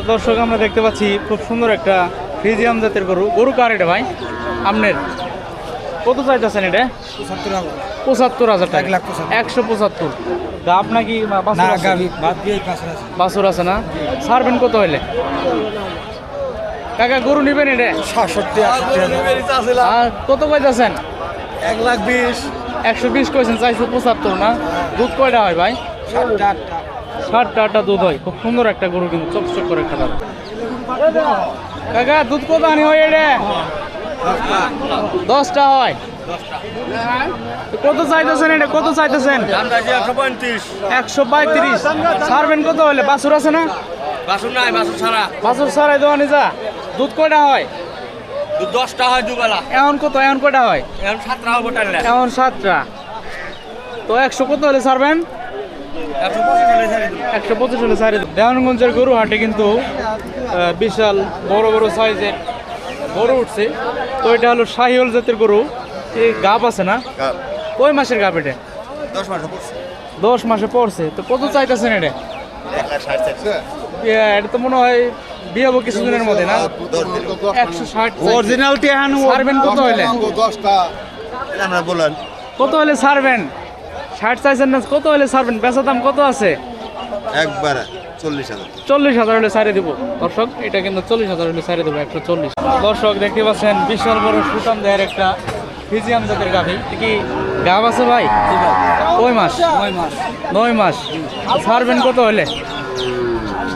তো দর্শক আমরা দেখতে পাচ্ছি খুব সুন্দর একটা ফ্রিজিয়াম জাতের গরু। গরু কার এটা ভাই? আপনার? কত চাইতেছেন এটা? পঁচাত্তর হাজার টাকা। একশো পঁচাত্তর। গাপ নাকি বাছুর না আছে? না? ছাড়বেন কত হইলে? কাকা গরু নিবেন এটা? সাতষট্টি আর কত কইতেছেন এক লাখ বিশ। একশো বিশ কইছেন চাইছে পঁচাত্তর না? দুধ কয়টা হয় ভাই? সাতটা আটটা। ষাটটা আটটা দুধ হয়। খুব সুন্দর একটা গরু কিন্তু চকচক করে খাবার। কাকা দুধ কত আনি হয় এটা দশটা হয়। কত চাইতেছেন এটা কত চাইতেছেন? একশো পঁয়ত্রিশ। ছাড়বেন কত হলে? বাছুর আছে না? বাসন নাই বাসন ছাড়া। বাছুর ছাড়াই দেওয়া নিজা দুধ কয়টা হয়? দশটা হয় দুবেলা। এখন কত? এখন কয়টা হয়? এখন সাতটা হব এখন সাতটা। তো একশো কত হলে ছাড়বেন? একশো পঁচিশ হলে ছেড়ে দেওয়ানগঞ্জের গরু হাটে কিন্তু বিশাল বড় বড় সাইজের গরু উঠছে। তো এটা হলো শাহিওল জাতের গরু। এই গাপ আছে না? কয় মাসের গাপ এটা? দশ মাস পড়ছে। দশ মাসে পড়ছে। তো কত চাইতেছেন এটা? এটা তো মনে হয় বিয়ে হব কিছুদিনের মধ্যে না? একশো ষাট অরিজিনাল টেহান ছাড়বেন কত হলে? বলেন। কত হলে ছাড়বেন? ষাট চাইছেন না কত হলে ছাড়বেন? বেচা দাম কত আছে? একবার চল্লিশ হাজার। চল্লিশ হাজার হলে সারে দিব। দর্শক এটা কিন্তু চল্লিশ হাজার হলে সারে দেবো একশো চল্লিশ। দর্শক দেখতে পাচ্ছেন বিশাল বড় সুটাম দেয়ের একটা ফিজিয়াম জাতের গাভি। কি গাভ আছে ভাই? কয় মাস? নয় মাস। নয় মাস। ছাড়বেন কত হলে?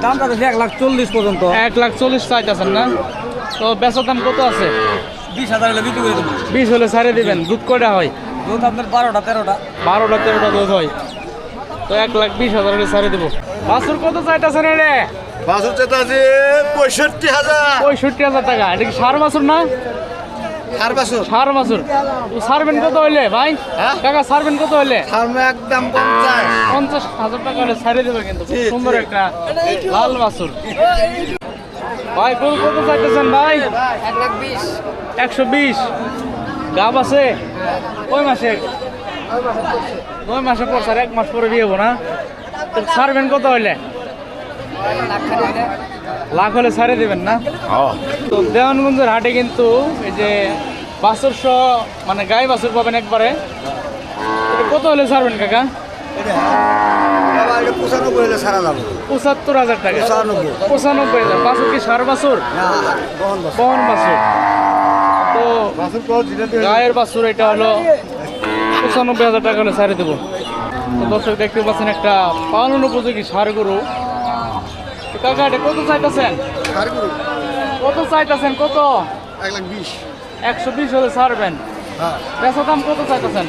দামটা তো এক লাখ চল্লিশ পর্যন্ত। এক লাখ চল্লিশ চাইতেছেন না? তো বেচার দাম কত আছে? বিশ হাজার হলে বিক্রি করে দেবো। বিশ হলে সারে দিবেন। দুধ কয়টা হয়? দুধ আপনার বারোটা তেরোটা। বারোটা তেরোটা দুধ হয়। তো এক লাখ বিশ হাজার হলে সারে দেবো। বাছুর কত চাইতেছেন রে বাসুর চেতা আছে পঁয়ষট্টি হাজার। পঁয়ষট্টি হাজার টাকা। এটা কি সার বাছুর না? আর বাসুর সার বাছুর। তো সারবেন কত হইলে ভাই? হ্যাঁ? কাকা সারবেন কত হইলে? ফার্মে একদম পঞ্চাশ। পঞ্চাশ হাজার টাকা হলে ছাড়ে দেবে কিন্তু। সুন্দর একটা লাল বাছুর। ভাই গরু কত চাইতেছেন ভাই? একশো বিশ। গাব আছে? কয় মাসে? নয় মাসে পর স্যার এক মাস পরে বিয়ে হব না? ছাড়বেন কত হইলে? লাখ হলে ছাড়ে দেবেন না? তো দেওয়ানগঞ্জের হাটে কিন্তু এই যে বাছুর সহ মানে গায়ে বাছুর পাবেন একবারে। কত হলে ছাড়বেন কাকা? সারা পঁচাত্তর হাজার টাকা। পঁচানব্বই। হাজার। বাছুর কি সার বাছুর? বহন বাসুর বাছুর। বাসুর দিলে গায়ের বাছুর এটা হলো পঁচানব্বই হাজার টাকা হলে ছাড়ে দেবো। দর্শক দেখতে পাচ্ছেন একটা পালন উপযোগী সার গরু। কাকা এটা কত চাইতেছেন? কত চাইতেছেন? কত? এক লাখ বিশ। একশো বিশ হলে ছাড়বেন। হ্যাঁ। বেচা দাম কত চাইতেছেন?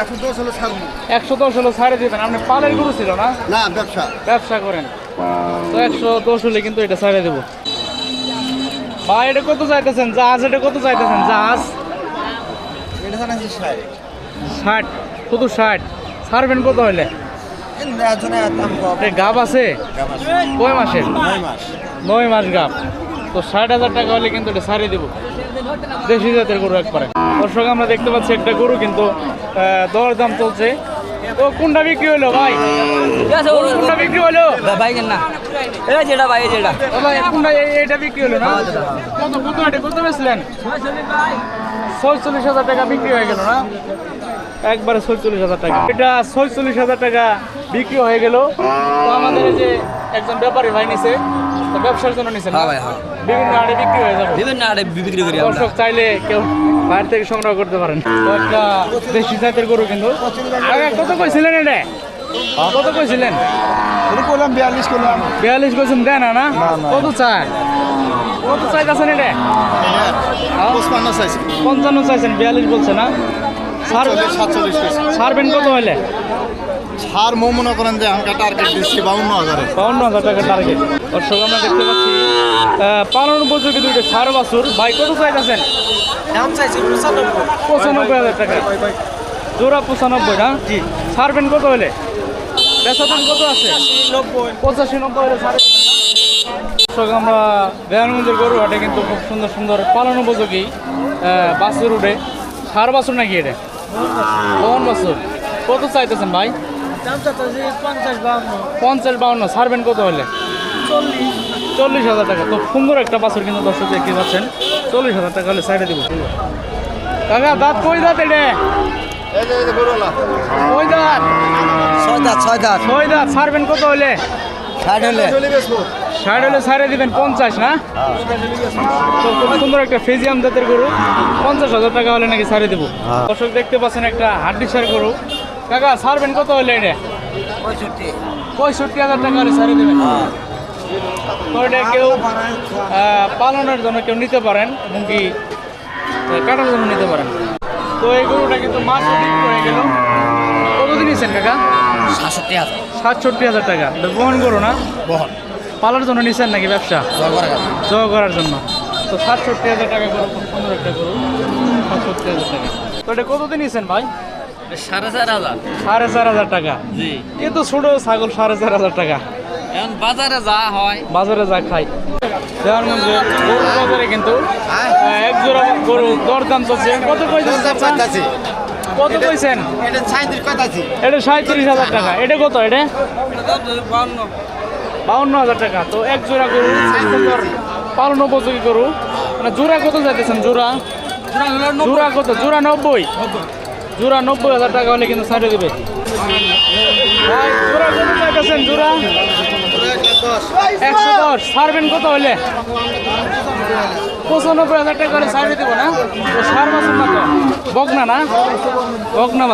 একশো দশ হলে একশো দশ হলে ছাড়ে দিবেন। আপনি পালের গরু ছিল না? না ব্যবসা। ব্যবসা করেন। তো একশো দশ হলে কিন্তু এটা ছাড়ে দেবো। ভাই এটা কত চাইতেছেন? জাহাজ এটা কত চাইতেছেন? জাহাজ? ষাট। শুধু ষাট? ছাড়বেন কত হলে গাব আছে? কয় মাসের? নয় মাস। গাব। তো ষাট হাজার টাকা হলে কিন্তু এটা ছাড়িয়ে দেবো। দেশি জাতের গরু একবারে। দর্শক আমরা দেখতে পাচ্ছি একটা গরু কিন্তু আহ, দর দাম চলছে। তো কোনটা বিক্রি হলো ভাই। কোনটা বিক্রি হলো? ভাই না। এটা যেটা ভাই যেটা। ও ভাই কোনটা এটা বিক্রি হলো না? কত কত কত বেচলেন? ছয়চল্লিশ হাজার টাকা বিক্রি হয়ে গেল না? একবারে ছয়চল্লিশ হাজার টাকা। এটা ছয়চল্লিশ হাজার টাকা বিক্রি হয়ে গেল। তো আমাদের এই যে একজন ব্যাপারী ভাই নিছে ব্যবসার জন্য নিছে না? হ্যাঁ ভাই, হ্যাঁ। বিভিন্ন হাটে বিক্রি হয়ে যাবে। বিভিন্ন আড়ে বিক্রি করি দর্শক চাইলে কেউ বাইরে থেকে সংগ্রহ করতে পারেন। একটা দেশি জাতের গরু কিন্তু কত কইছিলেন এটা? কত কইছিলেন? এটা করলাম বিয়াল্লিশ করলাম বিয়াল্লিশ কইছেন দেন না কত চায় কত চাইতেছেন এটা? হ্যাঁ? পঞ্চান্ন চাইছেন বিয়াল্লিশ বলছে না? সারবেন কত হলে? সার মো মনে করেন যে আমাকে টার্গেট দিচ্ছি বাউন্ন হাজারে। বাউন্ন হাজার টাকা টার্গেট দর্শক আমরা দেখতে পাচ্ছি পালন উপযোগী দুইটা সার বাছুর। ভাই কত চাইতেছেন পঁচানব্বই হাজার টাকা। জোড়া পঁচানব্বই না? জি। ছাড়বেন কত হলে? বেচা দাম কত আছে? পঁচাশি নব্বই। হলে ছাড়ে দিবেন না? দর্শক আমরা দেয়ানগঞ্জের গরু হাটে কিন্তু খুব সুন্দর সুন্দর পালন উপযোগী বাছুর উঠে। সার বাছুর নাকি এটা? বাছুর। কত চাইতেছেন ভাই? পঞ্চাশ বাউন্ন পঞ্চাশ বাউন্ন ছাড়বেন কত হলে? চল্লিশ। হাজার টাকা। তো সুন্দর একটা বাছুর কিন্তু দর্শক দেখতে পাচ্ছেন। চল্লিশ হাজার টাকা হলে সাইডে দিব। কাকা দাঁত কই দাঁত এটা? কই দাঁত? ছয় দাঁত ছয় দাঁত। ছয় দাঁত ছাড়বেন কত হলে? ষাট হলে। ষাট হলে ছাড়ে দিবেন পঞ্চাশ না তো খুব সুন্দর একটা ফেজিয়াম জাতের গরু। পঞ্চাশ হাজার টাকা হলে নাকি ছাড়ে দেবো। দর্শক দেখতে পাচ্ছেন একটা হাড্ডি সার গরু। কাকা ছাড়বেন কত হলে এটা? পঁয়ষট্টি। পঁয়ষট্টি হাজার টাকা হলে ছাড়ে দেবেন। তো এটা কেউ পালনের জন্য কেউ নিতে পারেন এমনকি আহ, কাটার জন্য নিতে পারেন। তো এই গরুটা কিন্তু মাছ হয়ে গেল। কতদিন নিয়েছেন কাকা? সাতষট্টি হাজার। সাতষট্টি হাজার টাকা। বহন করো না? বহন। পালার জন্য নিছেন নাকি ব্যবসা? জমা করার জন্য। তো সাতষট্টি হাজার টাকা খুব সুন্দর একটা গরু সাতষট্টি হাজার টাকা। তো এটা কতদিন নিছেন ভাই? সাড়ে চার হাজার। সাড়ে চার হাজার টাকা। জি। এ তো ছোট ছাগল সাড়ে চার হাজার টাকা। এখন বাজারে যা হয়। বাজারে যা খাই। বাজারে কিন্তু এক জোড়া গরু দরদাম চলছে। কত কইছেন? এটা সাঁত্রিশ হাজার টাকা। এটা কত? এটা? বাউন্ন হাজার টাকা। তো এক জোড়া গরু পালন উপযোগী গরু। মানে জোড়া কত যাইতেছেন? জোড়া? জোড়া কত? জোড়া নব্বই। জোড়া নব্বই হাজার টাকা হলে কিন্তু ছাড়ে দেবে দেবো না? তো সার মাসের না বকনা না? বকনা